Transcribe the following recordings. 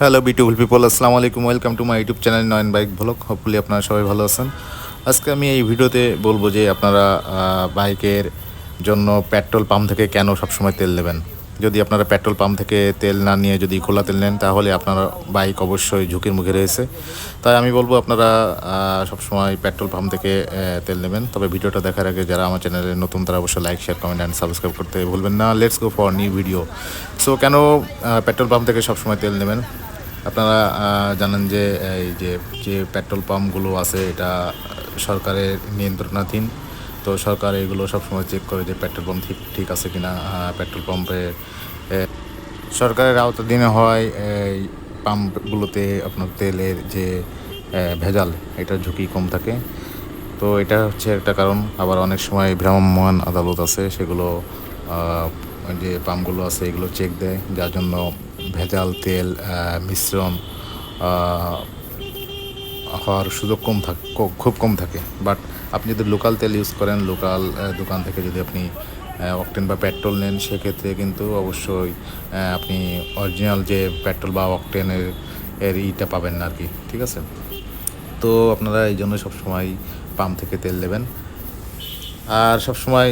Hello beautiful people আসসালামু আলাইকুম welcome to my YouTube channel Nayan bike vlog hopefully আপনারা সবাই ভালো আছেন। আজকে আমি এই ভিডিওতে বলব যে আপনারা বাইকের জন্য পেট্রোল পাম্প থেকে কেন সবসময় তেল নেবেন? যদি আপনারা পেট্রোল পাম্প থেকে তেল না নিয়ে যদি খোলা তেল নেন, তাহলে আপনার বাইক অবশ্যই ঝুঁকির মুখে রয়েছে। তাই আমি বলব আপনারা সবসময় পেট্রোল পাম্প থেকে তেল নেবেন। তবে ভিডিওটা দেখার আগে যারা আমার চ্যানেলে নতুন, তারা অবশ্যই like share comment and subscribe করতে ভুলবেন না। Let's go for new video so কেন পেট্রোল পাম্প থেকে সবসময় তেল নেবেন? আপনারা জানেন যে, এই যে যে পেট্রোল পাম্পগুলো আছে, এটা সরকারের নিয়ন্ত্রণাধীন। তো সরকার এগুলো সবসময় চেক করে যে পেট্রোল পাম্প ঠিক ঠিক আছে কিনা পেট্রোল পাম্পে সরকারের আওতাধীনে হয়, এই পাম্পগুলোতে আপনার তেলের যে ভেজাল, এটার ঝুঁকি কম থাকে। তো এটা হচ্ছে একটা কারণ। আবার অনেক সময় ভ্রাম্যমান আদালত আছে, সেগুলো যে পাম্পগুলো আছে, এগুলো চেক দেয়। যার জন্য ভেজাল তেল মিশ্রণ হওয়ার সুযোগ কম থাকে খুব কম থাকে। বাট আপনি যদি লোকাল তেল ইউজ করেন লোকাল দোকান থেকে যদি আপনি অকটেন বা পেট্রোল নেন, সেক্ষেত্রে কিন্তু অবশ্যই আপনি অরিজিনাল যে পেট্রোল বা অকটেনের এর ইটা পাবেন না আর কি ঠিক আছে? তো আপনারা এই জন্য সবসময় পাম্প থেকে তেল নেবেন। আর সবসময়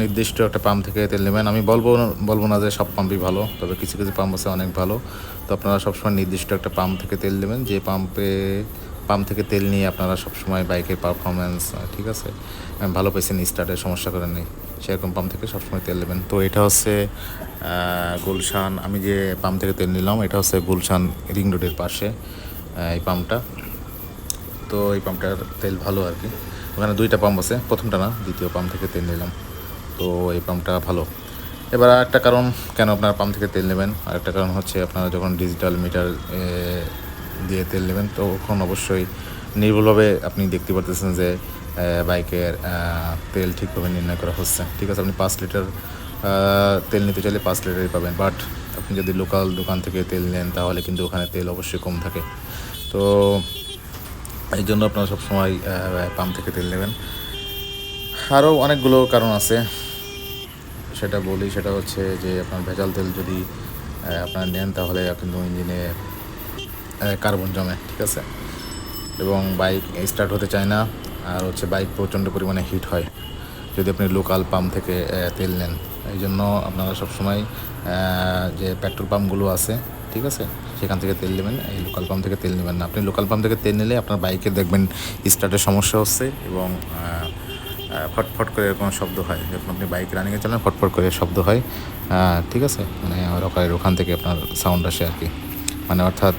নির্দিষ্ট একটা পাম্প থেকে তেল নেবেন। আমি বলব বলব না যে সব পাম্পই ভালো, তবে কিছু কিছু পাম্প আছে অনেক ভালো। তো আপনারা সবসময় নির্দিষ্ট একটা পাম্প থেকে তেল নেবেন। যে পাম্পে, পাম্প থেকে তেল নিয়ে আপনারা সবসময় বাইকের পারফরমেন্স ঠিক আছে? ভালো পেয়েছেন স্টার্টের সমস্যা করেন নেই। সেরকম পাম্প থেকে সবসময় তেল নেবেন। তো এটা হচ্ছে গুলশান, আমি যে পাম্প থেকে তেল নিলাম, এটা হচ্ছে গুলশান রিং রোডের পাশে এই পাম্পটা। তো এই পাম্পটার তেল ভালো আর কি। ওখানে দুইটা পাম্প আছে, প্রথমটা না, দ্বিতীয় পাম্প থেকে তেল নিলাম। তো এই পাম্পটা ভালো। এবার একটা কারণ কেন আপনারা পাম্প থেকে তেল নেবেন? আরেকটা কারণ হচ্ছে আপনারা যখন ডিজিটাল মিটার দিয়ে তেল নেবেন, তখন অবশ্যই নির্ভুলভাবে আপনি দেখতে পারতেছেন যে বাইকের তেল ঠিকভাবে নির্ণয় করা হচ্ছে। ঠিক আছে, আপনি পাঁচ লিটার তেল নিতে চাইলে পাঁচ লিটারই পাবেন। বাট আপনি যদি লোকাল দোকান থেকে তেল নেন, তাহলে কিন্তু ওখানে তেল অবশ্যই কম থাকে। তো এই জন্য আপনারা সবসময় পাম্প থেকে তেল নেবেন। আরও অনেকগুলো কারণ আছে। সেটা বলি, সেটা হচ্ছে যে আপনার ভেজাল তেল যদি আপনারা নেন, তাহলে কিন্তু ইঞ্জিনে কার্বন জমে, ঠিক আছে? এবং বাইক স্টার্ট হতে চায় না, আর হচ্ছে বাইক প্রচণ্ড পরিমাণে হিট হয়। যদি আপনি লোকাল পাম্প থেকে তেল নেন। এই জন্য আপনারা সবসময় যে পেট্রোল পাম্পগুলো আছে ঠিক আছে? সেখান থেকে তেল নেবেন, এই লোকাল পাম্প থেকে তেল নেবেন না। আপনি লোকাল পাম্প থেকে তেল নিলে আপনার বাইকে দেখবেন স্টার্টের সমস্যা হচ্ছে এবং ফটফট করে এরকম শব্দ হয়। যখন আপনি বাইক রানিংয়ে চালান, ফটফট করে শব্দ হয়। ঠিক আছে? মানে রকারের ওখান থেকে আপনার সাউন্ড আসে আর কি। মানে অর্থাৎ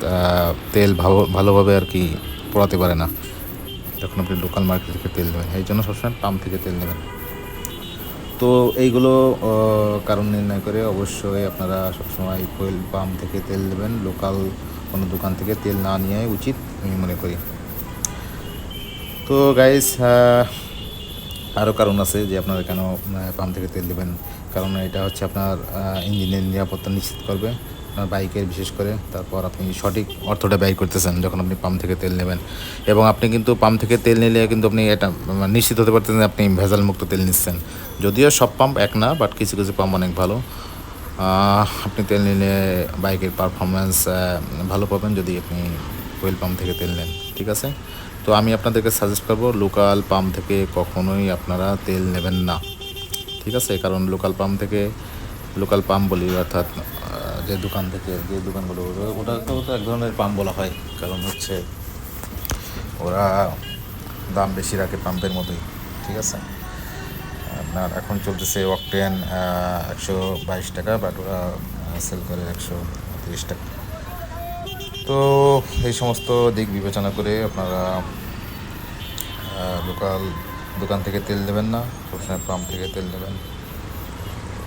তেল ভালো, ভালোভাবে আর কি পোড়াতে পারে না। যখন আপনি লোকাল মার্কেট থেকে তেল নেবেন, এই জন্য সবসময় পাম্প থেকে তেল নেবেন। তো এইগুলো কারণ নির্ণয় করে অবশ্যই আপনারা সবসময় ফুয়েল পাম্প থেকে তেল দেবেন লোকাল কোনো দোকান থেকে তেল না নেওয়াই উচিত আমি মনে করি। তো গাইস আরও কারণ আছে যে আপনারা কেন পাম্প থেকে তেল দেবেন কারণ এটা হচ্ছে আপনার ইঞ্জিনের নিরাপত্তা নিশ্চিত করবে। বাইকের বিশেষ করে, তারপর আপনি সঠিক অর্থটা ব্যয় করতেছেন যখন আপনি পাম্প থেকে তেল নেবেন। এবং আপনি কিন্তু পাম্প থেকে তেল নিলে কিন্তু আপনি এটা মানে নিশ্চিত হতে পারতেন যে আপনি ভেজাল মুক্ত তেল নিচ্ছেন। যদিও সব পাম্প এক না বাট কিছু কিছু পাম্প অনেক ভালো। আপনি তেল নিলে বাইকের পারফরমেন্স ভালো পাবেন যদি আপনি ওয়েল পাম্প থেকে তেল নেন, ঠিক আছে? তো আমি আপনাদেরকে সাজেস্ট করব লোকাল পাম্প থেকে কখনোই আপনারা তেল নেবেন না, ঠিক আছে? কারণ লোকাল পাম্প থেকে লোকাল পাম্প বলি অর্থাৎ যে দোকান থেকে, যে দোকানগুলো ওটা তো এক ধরনের পাম্প বলা হয়। কারণ হচ্ছে ওরা দাম বেশি রাখে পাম্পের মতোই, ঠিক আছে? আপনার এখন চলতেছে অকটেন একশো বাইশ টাকা বাট ওরা সেল করে একশো তিরিশ টাকা। তো এই সমস্ত দিক বিবেচনা করে আপনারা লোকাল দোকান থেকে তেল নেবেন না সবসময় পাম্প থেকে তেল নেবেন।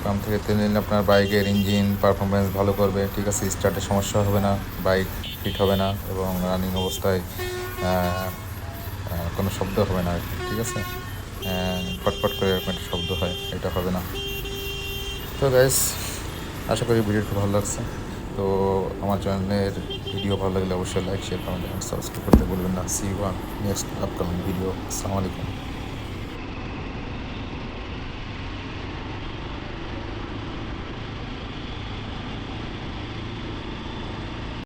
পাম্প থেকে তেল নিলে আপনার বাইকের ইঞ্জিন পারফরমেন্স ভালো করবে। ঠিক আছে স্টার্টের সমস্যা হবে না, বাইক হিট হবে না এবং রানিং অবস্থায় কোনো শব্দ হবে না ঠিক আছে? ফটফট করে এরকম একটা শব্দ হয়, এটা হবে না। তো গাইস আশা করি ভিডিওটা ভালো লাগছে। তো আমার চ্যানেলের ভিডিও ভালো লাগলে অবশ্যই লাইক শেয়ার কমেন্ট সাবস্ক্রাইব করতে বলবেন না। See one next upcoming video আসসালামু আলাইকুম